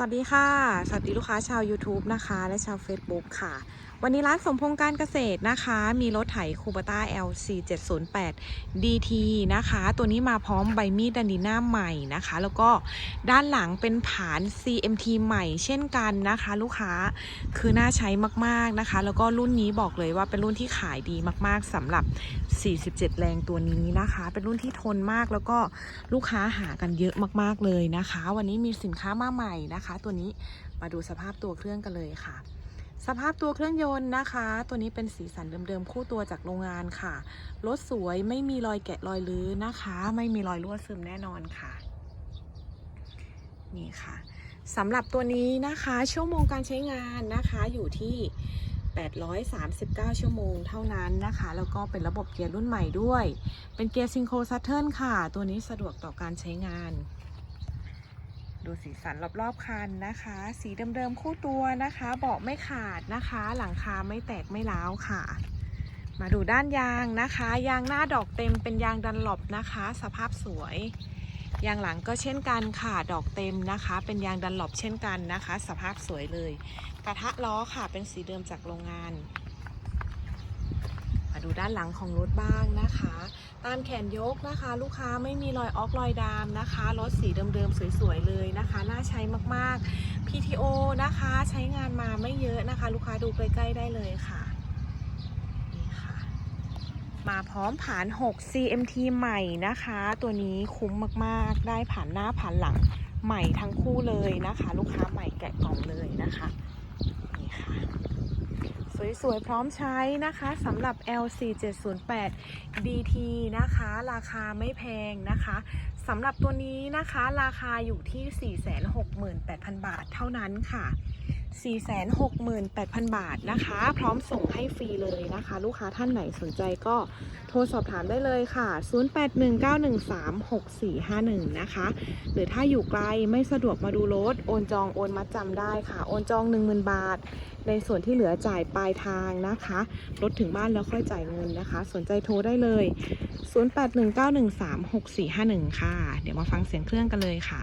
สวัสดีค่ะ สวัสดีลูกค้าชาว YouTube นะคะ และชาว Facebook ค่ะ วันนี้ร้านสมพงษ์การเกษตรนะคะ มีรถไถคูปต้า LC 708 DT นะคะ ตัวนี้มาพร้อมใบมีดดันดีน่าใหม่นะคะ แล้วก็ด้านหลังเป็นผาน CMT ใหม่เช่นกันนะคะ ลูกค้าคือน่าใช้มากๆนะคะ แล้วก็รุ่นนี้บอกเลยว่าเป็นรุ่นที่ขายดีมากๆสำหรับ 47 แรงตัวนี้นะคะ เป็นรุ่นที่ทนมากแล้วก็ลูกค้าหากันเยอะมากๆเลยนะคะ วันนี้มีสินค้ามาใหม่นะคะ ตัวนี้มาดูสภาพตัวเครื่องกันเลยค่ะ สภาพตัวเครื่องยนต์นะคะ ตัวนี้เป็นสีสันเดิมๆ คู่ตัวจากโรงงานค่ะ รถสวยไม่มีรอยแกะรอยลื้อนะคะ ไม่มีรอยรั่วซึมแน่นอนค่ะ นี่ค่ะสำหรับตัวนี้นะคะ ชั่วโมงการใช้งานนะคะอยู่ที่ 839 ชั่วโมงเท่านั้นนะคะ แล้วก็เป็นระบบเกียร์รุ่นใหม่ด้วย เป็นเกียร์ซิงโครซัตเทิลค่ะ ตัวนี้สะดวกต่อการใช้งาน ดูสีสันรอบๆคันนะคะ สีเดิมๆคู่ตัวนะคะเบาะไม่ขาดนะคะ หลังคาไม่แตกไม่ร้าวค่ะ มาดูด้านยางนะคะ ยางหน้าดอกเต็มเป็นยางดันหลบนะคะ สภาพสวย ยางหลังก็เช่นกันค่ะดอกเต็มนะคะ เป็นยางดันหลบเช่นกันนะคะ สภาพสวยเลย กระทะล้อค่ะเป็นสีเดิมจากโรงงาน มาดูด้านหลังของรถบ้างนะคะ ตามแขนยกนะคะ ลูกค้าไม่มีรอยออกรอยดามนะคะรถสีเดิมๆสวยๆเลยนะคะ น่าใช้มากๆ PTO นะคะใช้งานมาไม่เยอะนะคะ ลูกค้าดูใกล้ๆได้เลยค่ะนี่ค่ะมาพร้อมผ่าน 6 CMT ใหม่นะคะ ตัวนี้คุ้มมากๆ ได้ผ่านหน้าผ่านหลังใหม่ทั้งคู่เลยนะคะ ลูกค้าใหม่แกะกล่องเลยนะคะ นี่ค่ะ สวยๆ พร้อมใช้นะคะสำหรับ L4708DT นะคะ ราคาไม่แพงนะคะสำหรับตัวนี้นะคะ ราคาอยู่ที่ 468,000 บาทเท่านั้นค่ะ 468,000 บาทนะคะ พร้อมส่งให้ฟรีเลยนะคะ ลูกค้าท่านไหนสนใจก็โทรสอบถามได้เลยค่ะ 0819136451 นะคะ หรือถ้าอยู่ไกลไม่สะดวกมาดูรถโอนจองโอนมัดจำได้ค่ะ โอนจอง 10,000 บาท ในส่วนที่เหลือจ่ายปลายทางนะคะรถถึงบ้านแล้วค่อยจ่ายเงินนะคะ สนใจโทรได้เลย 0819136451 ค่ะ เดี๋ยวมาฟังเสียงเครื่องกันเลยค่ะ